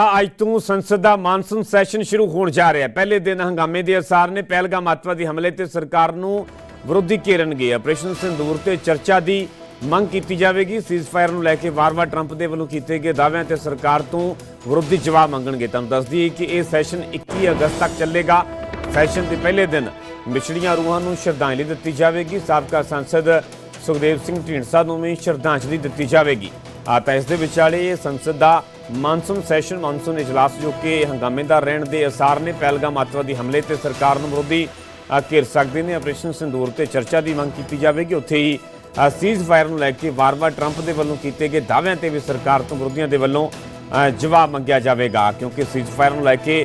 ਅੱਜ ਤੋਂ ਸੰਸਦ ਦਾ ਮਾਨਸੂਨ ਸੈਸ਼ਨ ਸ਼ੁਰੂ ਹੋਣ ਜਾ ਰਿਹਾ ਹੈ। ਪਹਿਲੇ ਦਿਨ ਹੰਗਾਮੇ ਦੇ ਅਸਾਰ ਨੇ ਪਹਿਲਗਾਮ ਅੱਤਵਾਦੀ ਹਮਲੇ ਤੇ ਸਰਕਾਰ ਨੂੰ ਵਿਰੋਧੀ ਘੇਰਨਗੇ। ਆਪਰੇਸ਼ਨ ਸਿੰਦੂਰ ਤੇ ਚਰਚਾ ਦੀ ਮੰਗ ਕੀਤੀ ਜਾਵੇਗੀ। ਸੀਜ਼ਫਾਇਰ ਨੂੰ ਲੈ ਕੇ ਵਾਰ-ਵਾਰ ਟਰੰਪ ਦੇ ਵੱਲੋਂ ਕੀਤੇ ਗਏ ਦਾਅਵਿਆਂ ਤੇ ਸਰਕਾਰ ਤੋਂ ਵਿਰੋਧੀ ਜਵਾਬ ਮੰਗਣਗੇ। ਤੁਹਾਨੂੰ ਦੱਸ ਦਈਏ ਕਿ ਇਹ ਸੈਸ਼ਨ 21 ਅਗਸਤ ਤੱਕ ਚੱਲੇਗਾ। ਸੈਸ਼ਨ ਦੇ ਪਹਿਲੇ ਦਿਨ ਵਿਛੜੀਆਂ ਰੂਹਾਂ ਨੂੰ ਸ਼ਰਧਾਂਜਲੀ ਦਿੱਤੀ ਜਾਵੇਗੀ। ਸਾਬਕਾ ਸੰਸਦ ਸੁਖਦੇਵ ਸਿੰਘ ਢੀਂਡਸਾ ਨੂੰ ਵੀ ਸ਼ਰਧਾਂਜਲੀ ਦਿੱਤੀ ਜਾਵੇਗੀ। ਆ ਤਾਂ ਇਸ ਦੇ ਵਿਚਾਲੇ ਇਹ ਸੰਸਦ ਦਾ ਮਾਨਸੂਨ ਸੈਸ਼ਨ ਮਾਨਸੂਨ ਇਜਲਾਸ ਜੋ ਕਿ ਹੰਗਾਮੇਦਾਰ ਰਹਿਣ ਦੇ ਅਸਾਰ ਨੇ ਪਹਿਲਗਾਮ ਅੱਤਵਾਦੀ ਹਮਲੇ ਤੇ ਸਰਕਾਰ ਨੂੰ ਵਿਰੋਧੀ ਅ, ਘੇਰ ਸਕਦੇ ਨੇ। ਆਪਰੇਸ਼ਨ ਸਿੰਦੂਰ ਤੇ ਚਰਚਾ ਦੀ ਮੰਗ ਕੀਤੀ ਜਾਵੇਗੀ। ਉੱਥੇ ਹੀ ਸੀਜ਼ ਫਾਇਰ ਨੂੰ ਲੈ ਕੇ ਵਾਰ-ਵਾਰ ਟਰੰਪ ਦੇ ਵੱਲੋਂ ਕੀਤੇ ਗਏ ਦਾਅਵਿਆਂ ਤੇ ਵੀ ਸਰਕਾਰ ਤੋਂ ਵਿਰੋਧੀਆਂ ਦੇ ਵੱਲੋਂ ਜਵਾਬ ਮੰਗਿਆ ਜਾਵੇਗਾ। ਕਿਉਂਕਿ ਸੀਜ਼ ਫਾਇਰ ਨੂੰ ਲੈ ਕੇ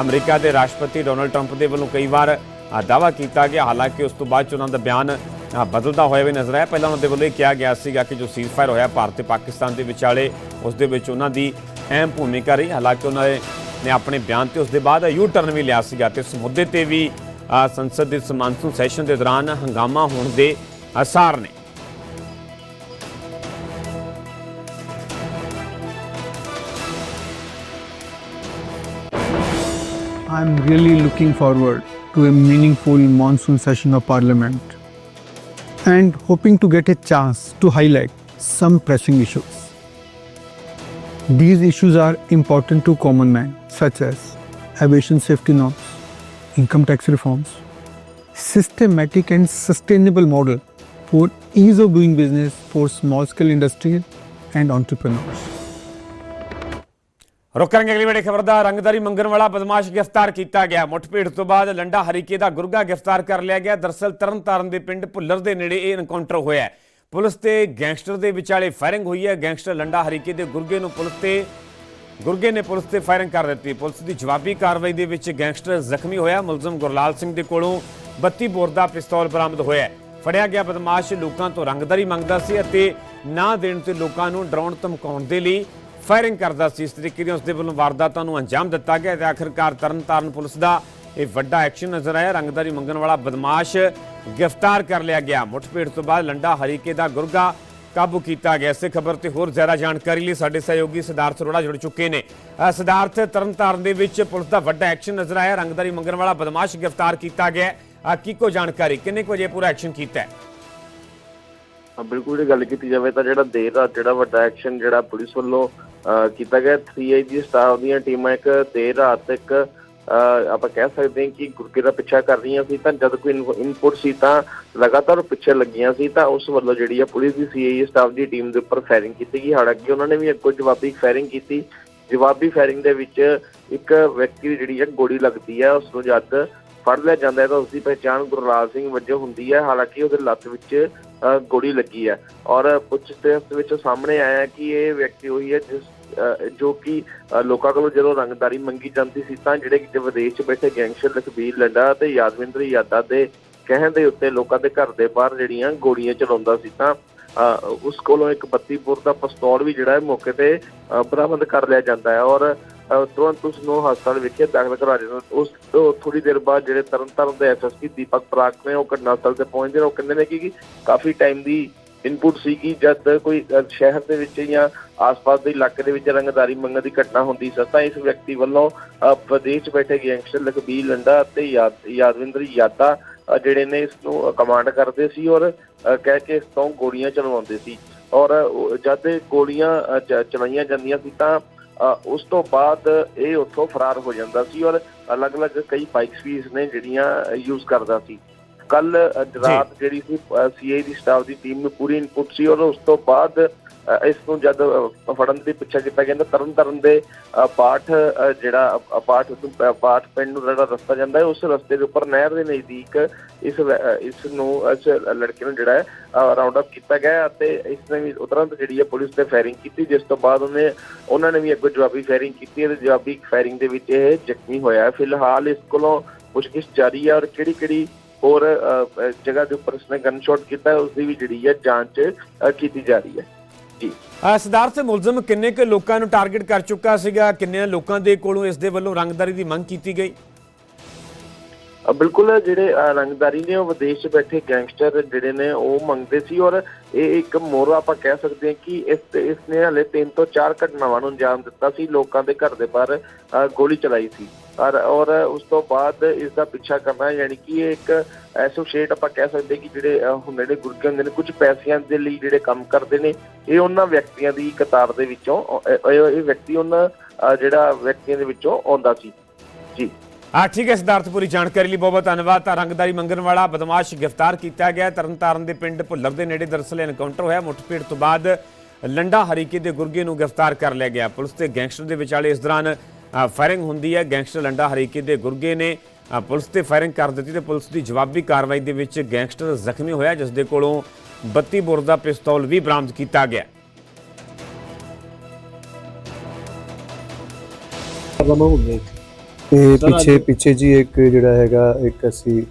ਅਮਰੀਕਾ ਦੇ ਰਾਸ਼ਟਰਪਤੀ ਡੋਨਲਡ ਟਰੰਪ ਦੇ ਵੱਲੋਂ ਕਈ ਵਾਰ ਦਾਅਵਾ ਕੀਤਾ ਗਿਆ। ਹਾਲਾਂਕਿ ਉਸ ਤੋਂ ਬਾਅਦ 'ਚ ਉਹਨਾਂ ਦਾ ਬਿਆਨ ਅ, ਬਦਲਦਾ ਹੋਇਆ ਵੀ ਨਜ਼ਰ ਆਇਆ। ਪਹਿਲਾਂ ਉਹਨਾਂ ਦੇ ਵੱਲੋਂ ਇਹ ਕਿਹਾ ਗਿਆ ਸੀਗਾ ਕਿ ਜੋ ਸੀਜ਼ਫਾਇਰ ਹੋਇਆ ਭਾਰਤ ਤੇ ਪਾਕਿਸਤਾਨ ਦੇ ਵਿਚਾਲੇ ਉਸ ਦੇ ਵਿੱਚ ਉਹਨਾਂ ਦੀ ਅਹਿਮ ਭੂਮਿਕਾ ਰਹੀ। ਹਾਲਾਂਕਿ ਉਹਨਾਂ ਨੇ ਆਪਣੇ ਬਿਆਨ ਤੇ ਉਸ ਦੇ ਬਾਅਦ ਯੂ ਟਰਨ ਵੀ ਲਿਆ ਸੀਗਾ ਤੇ ਇਸ ਮੁੱਦੇ ਤੇ ਵੀ ਸੰਸਦ ਦੇ ਇਸ ਮਾਨਸੂਨ ਸੈਸ਼ਨ ਦੇ ਦੌਰਾਨ ਹੰਗਾਮਾ ਹੋਣ ਦੇ ਅਸਾਰ ਨੇ। I'm really looking forward to a meaningful monsoon session of Parliament. And hoping to get a chance to highlight some pressing issues. These issues are important to common man, such as aviation safety norms, income tax reforms, systematic and sustainable model for ease of doing business for small scale industry and entrepreneurs. ਰੁਕ ਅਗਲੀ ਵੱਡੀ ਖਬਰ ਦਾ ਰੰਗਦਾਰੀ ਮੰਗਣ ਵਾਲਾ ਬਦਮਾਸ਼ ਗ੍ਰਿਫਤਾਰ ਕੀਤਾ ਗਿਆ। ਮੁੱਠਭੇੜ ਤੋਂ ਬਾਅਦ ਲੰਡਾ ਹਰੀਕੇ ਦਾ ਗੁਰਗਾ ਗ੍ਰਿਫਤਾਰ ਕਰ ਲਿਆ ਗਿਆ। ਦਰਸਲ ਤਰਨਤਾਰਨ ਦੇ ਪਿੰਡ ਭੁੱਲਰ ਦੇ ਨੇੜੇ ਇਹ ਐਨਕਾਊਂਟਰ ਹੋਇਆ ਪੁਲਿਸ ਤੇ ਗੈਂਗਸਟਰ ਦੇ ਵਿਚਾਲੇ ਫਾਇਰਿੰਗ ਹੋਈ ਹੈ। ਗੈਂਗਸਟਰ ਲੰਡਾ ਹਰੀਕੇ ਦੇ ਗੁਰਗੇ ਨੂੰ ਪੁਲਿਸ ਤੇ ਗੁਰਗੇ ਨੇ ਪੁਲਿਸ ਤੇ ਫਾਇਰਿੰਗ ਕਰ ਦਿੱਤੀ ਪੁਲਿਸ ਦੀ ਜਵਾਬੀ ਕਾਰਵਾਈ ਦੇ ਵਿੱਚ ਗੈਂਗਸਟਰ ਜ਼ਖਮੀ ਹੋਇਆ। ਮੁਲਜ਼ਮ ਗੁਰਲਾਲ ਸਿੰਘ ਦੇ ਕੋਲੋਂ 32 ਬੋਰ ਦਾ ਪਿਸਤੌਲ ਬਰਾਮਦ ਹੋਇਆ ਫੜਿਆ ਗਿਆ ਬਦਮਾਸ਼ ਲੋਕਾਂ ਤੋਂ ਰੰਗਦਾਰੀ ਮੰਗਦਾ ਸੀ ਅਤੇ ਨਾ ਦੇਣ ਤੇ ਲੋਕਾਂ ਨੂੰ ਡਰਾਉਣ ਧਮਕਾਉਣ ਦੇ ਲਈ ਫਾਇਰਿੰਗ ਕਰਦਾ ਸੀ। ਇਸ ਤਰੀਕੇ ਦੀ ਉਸ ਵੱਲੋਂ ਵਾਰਦਾਤਾਂ ਨੂੰ ਅੰਜਾਮ ਦਿੱਤਾ ਗਿਆ। ਤੇ ਆਖਿਰਕਾਰ ਤਰਨਤਾਰਨ ਪੁਲਿਸ ਦਾ ਇਹ ਵੱਡਾ ਐਕਸ਼ਨ ਨਜ਼ਰ ਆਇਆ। ਰੰਗਦਾਰੀ ਮੰਗਣ ਵਾਲਾ ਬਦਮਾਸ਼ ਗ੍ਰਿਫਤਾਰ ਕਰ ਲਿਆ ਗਿਆ। ਮੁੱਠਭੇੜ ਤੋਂ ਬਾਅਦ ਲੰਡਾ ਹਰੀਕੇ ਦਾ ਗੁਰਗਾ ਕਾਬੂ ਕੀਤਾ ਗਿਆ। ਇਸੇ ਖਬਰ ਤੇ ਹੋਰ ਜ਼ਿਆਦਾ ਜਾਣਕਾਰੀ ਲਈ ਸਾਡੇ ਸਹਿਯੋਗੀ ਸਿਧਾਰਥ ਅਰੋੜਾ ਜੁੜ ਚੁੱਕੇ ਨੇ। ਅ, ਤਰਨਤਾਰਨ ਦੇ ਵਿੱਚ ਪੁਲਿਸ ਦਾ ਵੱਡਾ ਐਕਸ਼ਨ ਨਜ਼ਰ ਆਇਆ। ਰੰਗਦਾਰੀ ਮੰਗਣ ਵਾਲਾ ਬਦਮਾਸ਼ ਗ੍ਰਿਫਤਾਰ ਕੀਤਾ ਗਿਆ। ਹੈ। ਕੀ ਕੋ ਜਾਣਕਾਰੀ? ਕਿੰਨੇ ਕੁ ਵਜੇ ਪੂਰਾ ਐਕਸ਼ਨ ਕੀਤਾ ਹੈ ਬਿਲਕੁਲ ਜੇ ਗੱਲ ਕੀਤੀ ਜਾਵੇ ਤਾਂ ਜਿਹੜਾ ਦੇਰ ਰਾਤ ਜਿਹੜਾ ਵੱਡਾ ਐਕਸ਼ਨ ਜਿਹੜਾ ਪੁਲਿਸ ਵੱਲੋਂ ਕੀਤਾ ਗਿਆ 3IG ਸਟਾਫ ਦੀਆਂ ਟੀਮਾਂ ਇੱਕ ਦੇਰ ਰਾਤ ਇੱਕ ਆਪਾਂ ਕਹਿ ਸਕਦੇ ਹਾਂ ਕਿ ਗੁਰਕੇ ਦਾ ਪਿੱਛਾ ਕਰ ਰਹੀਆਂ ਸੀ, ਤਾਂ ਜਦ ਕੋਈ ਇਨਪੁਟ ਸੀ ਤਾਂ ਲਗਾਤਾਰ ਪਿੱਛੇ ਲੱਗੀਆਂ ਸੀ, ਤਾਂ ਉਸ ਵੱਲੋਂ ਜਿਹੜੀ ਆ ਪੁਲਿਸ ਦੀ ਸੀਆਈਏ ਸਟਾਫ ਦੀ ਟੀਮ ਦੇ ਉੱਪਰ ਫਾਇਰਿੰਗ ਕੀਤੀ ਗਈ। ਹਾਲਾਂਕਿ ਉਹਨਾਂ ਨੇ ਵੀ ਅੱਗੋਂ ਜਵਾਬੀ ਫਾਇਰਿੰਗ ਕੀਤੀ। ਜਵਾਬੀ ਫਾਇਰਿੰਗ ਦੇ ਵਿੱਚ ਇੱਕ ਵਿਅਕਤੀ ਦੀ ਜਿਹੜੀ ਹੈ ਗੋਲੀ ਲੱਗਦੀ ਹੈ ਉਸ ਨੂੰ ਜਦ ਫੜ ਲਿਆ ਜਾਂਦਾ ਹੈ ਤਾਂ ਉਸ ਦੀ ਪਹਿਚਾਣ ਗੁਰਲਾਲ ਸਿੰਘ ਵਜੋਂ ਹੁੰਦੀ ਹੈ ਹਾਲਾਂਕਿ ਉਹਦੇ ਲੱਤ ਵਿੱਚ ਗੋਲੀ ਲੱਗੀ ਹੈ। ਔਰ ਪੁੱਛ ਟੈਸਟ ਵਿੱਚ ਸਾਹਮਣੇ ਆਇਆ ਕਿ ਇਹ ਵਿਅਕਤੀ ਉਹੀ ਹੈ ਜਿਸ ਜੋ ਕਿ ਲੋਕਾਂ ਕੋਲੋਂ ਜਦੋਂ ਰੰਗਦਾਰੀ ਮੰਗੀ ਜਾਂਦੀ ਸੀ ਤਾਂ ਜਿਹੜੇ ਕਿ ਵਿਦੇਸ਼ 'ਚ ਬੈਠੇ ਗੈਂਗਸਟਰ ਲਖਬੀਰ ਲੰਡਾ ਤੇ ਯਾਦਵਿੰਦਰ ਯਾਦਾ ਦੇ ਕਹਿਣ ਦੇ ਉੱਤੇ ਲੋਕਾਂ ਦੇ ਘਰ ਦੇ ਬਾਹਰ ਜਿਹੜੀਆਂ ਗੋਲੀਆਂ ਚਲਾਉਂਦਾ ਸੀ ਤਾਂ ਅ, ਉਸ ਕੋਲੋਂ ਇੱਕ 32 ਬੋਰ ਦਾ ਪਿਸਤੌਲ ਵੀ ਜਿਹੜਾ ਹੈ ਮੌਕੇ ਤੇ ਬਰਾਮਦ ਕਰ ਲਿਆ ਜਾਂਦਾ ਹੈ। ਔਰ ਤੁਰੰਤ ਉਸ ਨੂੰ ਹਸਪਤਾਲ ਵਿਖੇ ਦਾਖਲ ਕਰਵਾ ਦਿੱਤਾ। ਉਸ ਤੋਂ ਥੋੜੀ ਦੇਰ ਬਾਅਦ ਜਿਹੜੇ ਤਰਨਤਾਰਨ ਦੇ ਐਸਐਸਪੀ ਦੀਪਕ ਪ੍ਰਾਕ ਨੇ ਉਹ ਘਟਨਾ ਸਥਲ ਤੇ ਪਹੁੰਚਦੇ ਨੇ। ਉਹ ਕਹਿੰਦੇ ਨੇ ਕਿ ਕਾਫੀ ਟਾਈਮ ਦੀ ਇਨਪੁਟ ਸੀ ਕਿ ਜਦ ਕੋਈ ਸ਼ਹਿਰ ਦੇ ਵਿੱਚ ਜਾਂ ਆਸ-ਪਾਸ ਦੇ ਇਲਾਕੇ ਦੇ ਵਿੱਚ ਰੰਗਦਾਰੀ ਮੰਗਣ ਦੀ ਘਟਨਾ ਹੁੰਦੀ ਸੀ, ਤਾਂ ਇਸ ਵਿਅਕਤੀ ਵੱਲੋਂ ਪ੍ਰਦੇਸ਼ ਬੈਠੇ ਗੈਂਗਸਟਰ ਲਖਬੀਰ ਲੰਡਾ ਅਤੇ ਯਾਦਵਿੰਦਰ ਯਾਦਾ ਜਿਹੜੇ ਨੇ ਇਸ ਨੂੰ ਕਮਾਂਡ ਕਰਦੇ ਸੀ ਔਰ ਕਹਿ ਕੇ ਇਸ ਤੋਂ ਗੋਲੀਆਂ ਚਲਵਾਉਂਦੇ ਸੀ। ਔਰ ਜਦ ਗੋਲੀਆਂ ਚਲਾਈਆਂ ਜਾਂਦੀਆਂ ਸੀ ਤਾਂ ਉਸ ਤੋਂ ਬਾਅਦ ਇਹ ਉੱਥੋਂ ਫਰਾਰ ਹੋ ਜਾਂਦਾ ਸੀ ਔਰ ਅਲੱਗ-ਅਲੱਗ ਕਈ ਬਾਈਕਸ ਵੀ ਇਸਨੇ ਜਿਹੜੀਆਂ ਯੂਜ਼ ਕਰਦਾ ਸੀ। ਕੱਲ ਰਾਤ ਜਿਹੜੀ ਸੀ ਸੀਆਈ ਦੀ ਸਟਾਫ ਦੀ ਟੀਮ ਨੂੰ ਪੂਰੀ ਇਨਪੁਟ ਸੀ ਔਰ ਉਸ ਤੋਂ ਬਾਅਦ ਇਸ ਨੂੰ ਜਦ ਫੜਨ ਦੀ ਪਿੱਛਾ ਕੀਤਾ ਗਿਆ ਤਾਂ ਤਰਨ ਤਰਨ ਦੇ ਪਾਠ ਜਿਹੜਾ ਪਾਠ ਨੂੰ ਪਾਠ ਪਿੰਡ ਨੂੰ ਜਿਹੜਾ ਰਸਤਾ ਜਾਂਦਾ ਹੈ ਉਸ ਰਸਤੇ ਦੇ ਉੱਪਰ ਨਹਿਰ ਦੇ ਨਜ਼ਦੀਕ ਇਸ ਇਸ ਨੂੰ ਇਸ ਲੜਕੇ ਨੂੰ ਜਿਹੜਾ ਹੈ ਰਾਉਂਡ ਅਪ ਕੀਤਾ ਗਿਆ ਅਤੇ ਇਸ ਨੇ ਵੀ ਉਤਰੰਤ ਜਿਹੜੀ ਹੈ ਪੁਲਿਸ ਤੇ ਫਾਇਰਿੰਗ ਕੀਤੀ ਜਿਸ ਤੋਂ ਬਾਅਦ ਉਹਨੇ ਉਹਨਾਂ ਨੇ ਵੀ ਅੱਗੋਂ ਜਵਾਬੀ ਫਾਇਰਿੰਗ ਕੀਤੀ ਅਤੇ ਜਵਾਬੀ ਫਾਇਰਿੰਗ ਦੇ ਵਿੱਚ ਇਹ ਜ਼ਖਮੀ ਹੋਇਆ ਫਿਲਹਾਲ ਇਸ ਕੋਲੋਂ ਪੁੱਛਗਿੱਛ ਜਾਰੀ ਹੈ ਔਰ ਕਿਹੜੀ ਕਿਹੜੀ ਹੋਰ ਜਗ੍ਹਾ ਦੇ ਉੱਪਰ ਇਸਨੇ ਗਨ ਸ਼ਾਟ ਕੀਤਾ ਉਸ ਦੀ ਵੀ ਜਿਹੜੀ ਹੈ ਜਾਂਚ ਕੀਤੀ ਜਾ ਰਹੀ ਹੈ। ਜੀ। ਅ, ਸਿਧਾਰਥ ਮੁਲਜ਼ਮ ਕਿੰਨੇ ਕੁ ਲੋਕਾਂ ਨੂੰ ਟਾਰਗੇਟ ਕਰ ਚੁੱਕਾ ਸੀਗਾ? ਕਿੰਨੇ ਲੋਕਾਂ ਦੇ ਕੋਲੋਂ ਇਸ ਦੇ ਵੱਲੋਂ ਰੰਗਦਾਰੀ ਦੀ ਮੰਗ ਕੀਤੀ ਗਈ? ਬਿਲਕੁਲ ਜਿਹੜੇ ਰੰਗਦਾਰੀ ਨੇ ਉਹ ਵਿਦੇਸ਼ 'ਚ ਬੈਠੇ ਗੈਂਗਸਟਰ ਜਿਹੜੇ ਨੇ ਉਹ ਮੰਗਦੇ ਸੀ ਔਰ ਇਹ ਇੱਕ ਮੋਰਾ ਆਪਾਂ ਕਹਿ ਸਕਦੇ ਹਾਂ ਕਿ ਇਸ ਇਸ ਨੇ ਹਲੇ ਤਿੰਨ ਤੋਂ ਚਾਰ ਘਟਨਾਵਾਂ ਨੂੰ ਅੰਜਾਮ ਦਿੱਤਾ ਸੀ ਲੋਕਾਂ ਦੇ ਘਰ ਦੇ ਬਾਹਰ ਗੋਲੀ ਚਲਾਈ ਸੀ। ਔਰ ਔਰ ਉਸ ਤੋਂ ਬਾਅਦ ਇਸ ਦਾ ਪਿੱਛਾ ਕਰਨਾ ਯਾਨੀ ਕਿ ਇਹ ਇੱਕ ਐਸੋਸੀਏਟ ਆਪਾਂ ਕਹਿ ਸਕਦੇ ਕਿ ਜਿਹੜੇ ਅ, ਹੁੰਦੇ ਨੇ ਗੁਰਕੇ ਹੁੰਦੇ ਨੇ ਕੁਝ ਪੈਸਿਆਂ ਦੇ ਲਈ ਜਿਹੜੇ ਕੰਮ ਕਰਦੇ ਨੇ ਇਹ ਉਹਨਾਂ ਵਿਅਕਤੀਆਂ ਦੀ ਕਤਾਰ ਦੇ ਵਿੱਚੋਂ ਇਹ ਵਿਅਕਤੀ ਉਹਨਾਂ ਜਿਹੜਾ ਵਿਅਕਤੀਆਂ ਦੇ ਵਿੱਚੋਂ ਆਉਂਦਾ ਸੀ। ਜੀ। ਆ, ਠੀਕ ਹੈ, ਸਿਧਾਰਥ ਪੂਰੀ, ਜਾਣਕਾਰੀ ਲਈ ਬਹੁਤ ਬਹੁਤ ਧੰਨਵਾਦ। ਤਾਂ ਰੰਗਦਾਰੀ ਮੰਗਣ ਵਾਲਾ ਬਦਮਾਸ਼ ਗ੍ਰਿਫਤਾਰ ਕੀਤਾ ਗਿਆ। ਤਰਨਤਾਰਨ ਦੇ ਪਿੰਡ ਭੁੱਲਰ ਦੇ ਨੇੜੇ ਦਰਅਸਲ ਐਨਕਾਊਂਟਰ ਹੋਇਆ। ਮੁੱਠਭੇੜ ਤੋਂ ਬਾਅਦ ਲੰਡਾ ਹਰੀਕੇ ਦੇ ਗੁਰਗੇ ਨੂੰ ਗ੍ਰਿਫਤਾਰ ਕਰ ਲਿਆ ਗਿਆ। ਪੁਲਿਸ ਤੇ ਗੈਂਗਸਟਰ ਦੇ ਵਿਚਾਲੇ ਇਸ ਦੌਰਾਨ ਫਾਇਰਿੰਗ ਹੁੰਦੀ ਹੈ। ਗੈਂਗਸਟਰ ਲੰਡਾ ਹਰੀਕੇ ਦੇ ਗੁਰਗੇ ਨੇ ਪੁਲਿਸ ਤੇ ਫਾਇਰਿੰਗ ਕਰ ਦਿੱਤੀ ਤੇ ਪੁਲਿਸ ਦੀ ਜਵਾਬੀ ਕਾਰਵਾਈ ਦੇ ਵਿੱਚ ਗੈਂਗਸਟਰ ਜ਼ਖਮੀ ਹੋਇਆ, ਜਿਸ ਦੇ ਕੋਲੋਂ 32 ਬੋਰ ਦਾ ਪਿਸਤੌਲ ਵੀ ਬਰਾਮਦ ਕੀਤਾ ਗਿਆ। ਇਹ ਪਿੱਛੇ ਪਿੱਛੇ ਜੀ ਇੱਕ ਜਿਹੜਾ ਹੈਗਾ ਇੱਕ ਅਸੀਂ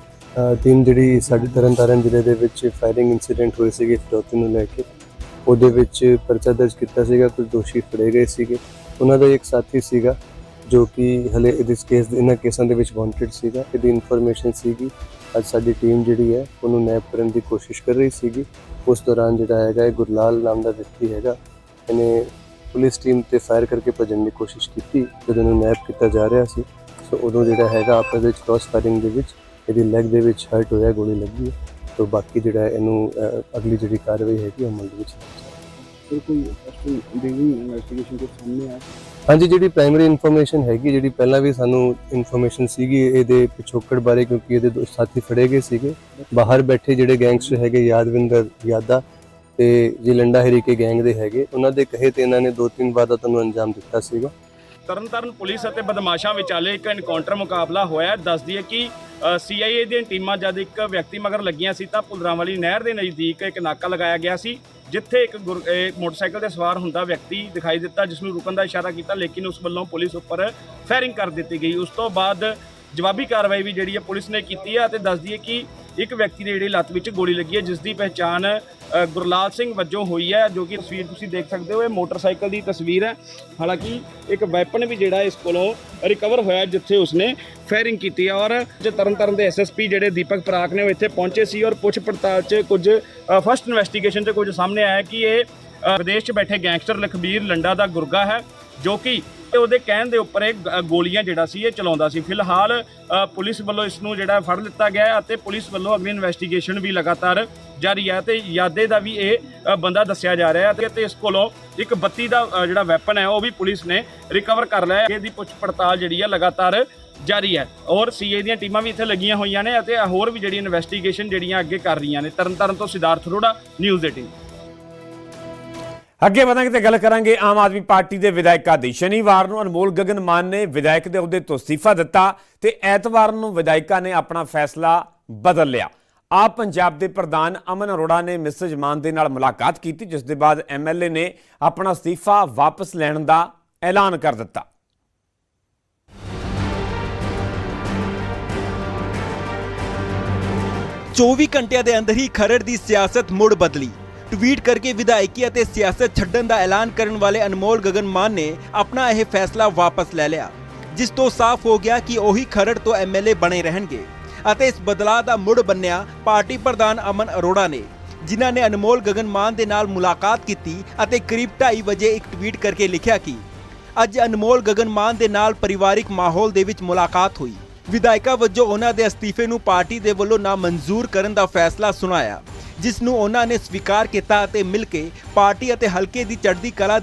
ਤਿੰਨ ਜਿਹੜੀ ਸਾਡੇ ਤਰਨਤਾਰਨ ਜ਼ਿਲ੍ਹੇ ਦੇ ਵਿੱਚ ਫਾਇਰਿੰਗ ਇਨਸੀਡੈਂਟ ਹੋਏ ਸੀਗੇ ਫਿਰੌਤੀ ਨੂੰ ਲੈ ਕੇ। ਉਹਦੇ ਵਿੱਚ ਪਰਚਾ ਦਰਜ ਕੀਤਾ ਸੀਗਾ ਕੁਝ ਦੋਸ਼ੀ ਫੜੇ ਗਏ ਸੀਗੇ। ਉਹਨਾਂ ਦਾ ਇੱਕ ਸਾਥੀ ਸੀਗਾ ਜੋ ਕਿ ਹਲੇ ਇਸ ਕੇਸ ਇਹਨਾਂ ਕੇਸਾਂ ਦੇ ਵਿੱਚ ਵਾਂਟਡ ਸੀਗਾ। ਇਹਦੀ ਇਨਫੋਰਮੇਸ਼ਨ ਸੀਗੀ ਅੱਜ ਸਾਡੀ ਟੀਮ ਜਿਹੜੀ ਹੈ ਉਹਨੂੰ ਨੈਪ ਕਰਨ ਦੀ ਕੋਸ਼ਿਸ਼ ਕਰ ਰਹੀ ਸੀਗੀ। ਉਸ ਦੌਰਾਨ ਜਿਹੜਾ ਹੈਗਾ ਇਹ ਗੁਰਲਾਲ ਨਾਮ ਦਾ ਵਿਅਕਤੀ ਹੈਗਾ ਇਹਨੇ ਪੁਲਿਸ ਟੀਮ ਤੇ ਫਾਇਰ ਕਰਕੇ ਭੱਜਣ ਦੀ ਕੋਸ਼ਿਸ਼ ਕੀਤੀ ਜਦੋਂ ਨੈਪ ਕੀਤਾ ਜਾ ਰਿਹਾ ਸੀ। ਸੋ ਉਦੋਂ ਜਿਹੜਾ ਹੈਗਾ ਆਪਸ ਵਿੱਚ ਕ੍ਰਾਸ ਫਾਇਰਿੰਗ ਦੇ ਵਿੱਚ ਇਹਦੀ ਲੈਗ ਦੇ ਵਿੱਚ ਹਰਟ ਹੋਇਆ ਗੋਲੀ ਲੱਗੀ ਹੈ। ਬਾਕੀ ਜਿਹੜਾ ਇਹਨੂੰ ਅਗਲੀ ਜਿਹੜੀ ਕਾਰਵਾਈ ਹੈਗੀ ਉਹ ਅਮਲ ਦੇ ਵਿੱਚ ਕੋਈ ਇਨਵੈਸਟੀਗੇਸ਼ਨ ਦੇ ਸਾਹਮਣੇ ਹਾਂਜੀ ਜਿਹੜੀ ਪ੍ਰਾਇਮਰੀ ਇਨਫੋਰਮੇਸ਼ਨ ਹੈਗੀ ਜਿਹੜੀ ਪਹਿਲਾਂ ਵੀ ਸਾਨੂੰ ਇਨਫੋਰਮੇਸ਼ਨ ਸੀਗੀ ਇਹਦੇ ਪਿਛੋਕੜ ਬਾਰੇ ਕਿਉਂਕਿ ਇਹਦੇ ਦੋ ਸਾਥੀ ਫੜੇ ਗਏ ਸੀਗੇ। ਬਾਹਰ ਬੈਠੇ ਜਿਹੜੇ ਗੈਂਗਸਟਰ ਹੈਗੇ ਯਾਦਵਿੰਦਰ ਯਾਦਾ ਤੇ ਜੀ ਲੰਡਾ ਹਰੀਕੇ ਗੈਂਗ ਦੇ ਹੈਗੇ ਉਹਨਾਂ ਦੇ ਕਹੇ ਤੇ ਇਹਨਾਂ ਨੇ ਦੋ ਤਿੰਨ ਵਾਰਦਾਤਾਂ ਨੂੰ ਅੰਜਾਮ ਦਿੱਤਾ ਸੀਗਾ। ਤਰਨਤਾਰਨ ਪੁਲਿਸ ਅਤੇ ਬਦਮਾਸ਼ਾਂ ਵਿਚਾਲੇ ਇੱਕ ਐਨਕਾਊਂਟਰ ਮੁਕਾਬਲਾ ਹੋਇਆ ਦੱਸਦੀ ਹੈ ਕਿ ਸੀਆਈਏ ਦੀਆਂ ਟੀਮਾਂ ਜਦ ਇੱਕ ਵਿਅਕਤੀ ਮਗਰ ਲੱਗੀਆਂ ਸੀ ਤਾਂ ਪੁਲਰਾਂ ਵਾਲੀ ਨਹਿਰ ਦੇ ਨਜ਼ਦੀਕ ਇੱਕ ਨਾਕਾ ਲਗਾਇਆ ਗਿਆ ਸੀ, ਜਿੱਥੇ ਇੱਕ ਗੁਰ- ਮੋਟਰਸਾਈਕਲ ਤੇ ਸਵਾਰ ਹੁੰਦਾ ਵਿਅਕਤੀ ਦਿਖਾਈ ਦਿੱਤਾ, ਜਿਸ ਨੂੰ ਰੁਕਣ ਦਾ ਇਸ਼ਾਰਾ ਕੀਤਾ, ਲੇਕਿਨ ਉਸ ਵੱਲੋਂ ਪੁਲਿਸ ਉੱਪਰ ਫਾਇਰਿੰਗ ਕਰ ਦਿੱਤੀ ਗਈ। ਉਸ ਤੋਂ ਬਾਅਦ ਜਵਾਬੀ ਕਾਰਵਾਈ ਵੀ ਜਿਹੜੀ ਹੈ ਪੁਲਿਸ ਨੇ ਕੀਤੀ ਹੈ ਅਤੇ ਦੱਸਦੀ ਹੈ ਕਿ ਇੱਕ ਵਿਅਕਤੀ ਦੇ ਜਿਹੜੀ ਲੱਤ ਵਿੱਚ ਗੋਲੀ ਲੱਗੀ ਹੈ ਜਿਸ ਦੀ ਪਹਿਚਾਣ ਗੁਰਲਾਲ ਸਿੰਘ ਵਜੋਂ ਹੋਈ ਹੈ ਜੋ ਕਿ ਤਸਵੀਰ ਤੁਸੀਂ ਦੇਖ ਸਕਦੇ ਹੋ ਇਹ ਮੋਟਰਸਾਈਕਲ ਦੀ ਤਸਵੀਰ ਹੈ। ਹਾਲਾਂਕਿ ਇੱਕ ਵੈਪਨ ਵੀ ਜਿਹੜਾ ਇਸ ਕੋਲੋਂ ਰਿਕਵਰ ਹੋਇਆ ਜਿੱਥੇ ਉਸਨੇ ਫਾਇਰਿੰਗ ਕੀਤੀ ਹੈ ਔਰ ਜੇ ਤਰਨਤਾਰਨ ਦੇ ਐਸਐਸਪੀ ਜਿਹੜੇ ਦੀਪਕ ਪਰਾਕ ਨੇ ਉਹ ਇੱਥੇ ਪਹੁੰਚੇ ਸੀ ਔਰ ਪੁੱਛ ਪੜਤਾਲ 'ਚ ਕੁਝ ਫਸਟ ਇਨਵੈਸਟੀਗੇਸ਼ਨ 'ਚ ਕੁਝ ਸਾਹਮਣੇ ਆਇਆ ਕਿ ਇਹ ਅ, ਵਿਦੇਸ਼ 'ਚ ਬੈਠੇ ਗੈਂਗਸਟਰ ਲਖਬੀਰ ਲੰਡਾ ਦਾ ਗੁਰਗਾ ਹੈ ਜੋ ਕਿ ਤੇ ਉਹਦੇ ਕਹਿਣ ਦੇ ਉੱਪਰ ਇਹ ਗੋਲੀਆਂ ਜਿਹੜਾ ਸੀ ਇਹ ਚਲਾਉਂਦਾ ਸੀ। ਫਿਲਹਾਲ ਪੁਲਿਸ ਵੱਲੋਂ ਇਸ ਨੂੰ ਜਿਹੜਾ ਫੜ ਲਿੱਤਾ ਗਿਆ ਅਤੇ ਪੁਲਿਸ ਵੱਲੋਂ ਅਗਲੀ ਇਨਵੈਸਟੀਗੇਸ਼ਨ ਵੀ ਲਗਾਤਾਰ ਜਾਰੀ ਹੈ ਤੇ ਯਾਦੇ ਦਾ ਵੀ ਇਹ ਬੰਦਾ ਦੱਸਿਆ ਜਾ ਰਿਹਾ ਹੈ ਤੇ- ਇਸ ਕੋਲੋਂ ਇੱਕ 32 ਦਾ ਜਿਹੜਾ ਵੈਪਨ ਹੈ, ਉਹ ਵੀ ਪੁਲਿਸ ਨੇ ਰਿਕਵਰ ਕਰ ਲਿਆ ਹੈ। ਇਹਦੀ ਪੁੱਛ ਪੜਤਾਲ ਜਿਹੜੀ ਹੈ ਲਗਾਤਾਰ ਜਾਰੀ ਹੈ। ਔਰ ਸੀਏ ਦੀਆਂ ਟੀਮਾਂ ਵੀ ਇੱਥੇ ਲੱਗੀਆਂ ਹੋਈਆਂ ਨੇ ਅਤੇ ਹੋਰ ਵੀ ਜਿਹੜੀ ਇਨਵੈਸਟੀਗੇਸ਼ਨ ਜਿਹੜੀਆਂ ਅੱਗੇ ਕਰ ਰਹੀਆਂ ਨੇ। ਤਰਨਤਾਰਨ ਤੋਂ ਸਿਧਾਰਥ ਅਰੋੜਾ ਨਿਊਜ਼ 18 ਅੱਗੇ ਵਧਾਂਗੇ ਤੇ ਗੱਲ ਕਰਾਂਗੇ ਆਮ ਆਦਮੀ ਪਾਰਟੀ ਦੇ ਵਿਧਾਇਕਾਂ ਦੀ ਸ਼ਨੀਵਾਰ ਨੂੰ ਅਨਮੋਲ ਗਗਨ ਮਾਨ ਨੇ ਵਿਧਾਇਕ ਦੇ ਅਹੁਦੇ ਤੋਂ ਅਸਤੀਫਾ ਦਿੱਤਾ ਤੇ ਐਤਵਾਰ ਨੂੰ ਵਿਧਾਇਕਾਂ ਨੇ ਆਪਣਾ ਫੈਸਲਾ ਬਦਲ ਲਿਆ। ਆਪ ਪੰਜਾਬ ਦੇ ਪ੍ਰਧਾਨ ਅਮਨ ਅਰੋੜਾ ਨੇ ਮਿਸਜ ਮਾਨ ਦੇ ਨਾਲ ਮੁਲਾਕਾਤ ਕੀਤੀ, ਜਿਸ ਦੇ ਬਾਅਦ ਐਮਐਲਏ ਨੇ ਆਪਣਾ ਅਸਤੀਫਾ ਵਾਪਸ ਲੈਣ ਦਾ ਐਲਾਨ ਕਰ ਦਿੱਤਾ। 24 ਘੰਟਿਆਂ ਦੇ ਅੰਦਰ ਹੀ ਖਰੜ ਦੀ ਸਿਆਸਤ ਮੁੜ ਬਦਲੀ। ਟਵੀਟ ਕਰਕੇ ਵਿਧਾਇਕੀ ਅਤੇ ਸਿਆਸਤ ਛੱਡਣ ਦਾ ਐਲਾਨ ਕਰਨ ਵਾਲੇ ਅਨਮੋਲ ਗਗਨ ਮਾਨ ਨੇ ਆਪਣਾ ਇਹ ਫੈਸਲਾ ਵਾਪਸ ਲੈ ਲਿਆ, ਜਿਸ ਤੋਂ ਸਾਫ਼ ਹੋ ਗਿਆ ਕਿ ਉਹੀ ਖਰੜ ਤੋਂ ਐਮਐਲਏ ਬਣੇ ਰਹਿਣਗੇ। ਅਤੇ ਇਸ ਬਦਲਾਅ ਦਾ ਮੁੜ ਬੰਨਿਆ ਪਾਰਟੀ ਪ੍ਰਧਾਨ ਅਮਨ ਅਰੋੜਾ ਨੇ, ਜਿਨ੍ਹਾਂ ਨੇ ਅਨਮੋਲ ਗਗਨ ਮਾਨ ਦੇ ਨਾਲ ਮੁਲਾਕਾਤ ਕੀਤੀ ਅਤੇ ਕਰੀਬ 2:30 ਵਜੇ ਇੱਕ ਟਵੀਟ ਕਰਕੇ ਲਿਖਿਆ ਕਿ ਅੱਜ ਅਨਮੋਲ ਗਗਨ ਮਾਨ ਦੇ ਨਾਲ ਪਰਿਵਾਰਿਕ ਮਾਹੌਲ ਦੇ ਵਿੱਚ ਮੁਲਾਕਾਤ ਹੋਈ। ਵਿਧਾਇਕਾ ਵਜੋਂ ਉਹਨਾਂ ਦੇ ਅਸਤੀਫੇ ਨੂੰ ਪਾਰਟੀ ਦੇ ਵੱਲੋਂ ਨਾਮਨਜ਼ੂਰ ਕਰਨ ਦਾ ਫੈਸਲਾ ਸੁਣਾਇਆ, ਜਿਸ ਨੂੰ ਉਹਨਾਂ ਨੇ ਸਵੀਕਾਰ ਕੀਤਾ ਅਤੇ ਮਿਲ ਕੇ ਪਾਰਟੀ ਅਤੇ ਹਲਕੇ ਦੀ ਚੜ੍ਹਦੀ ਕਲਾ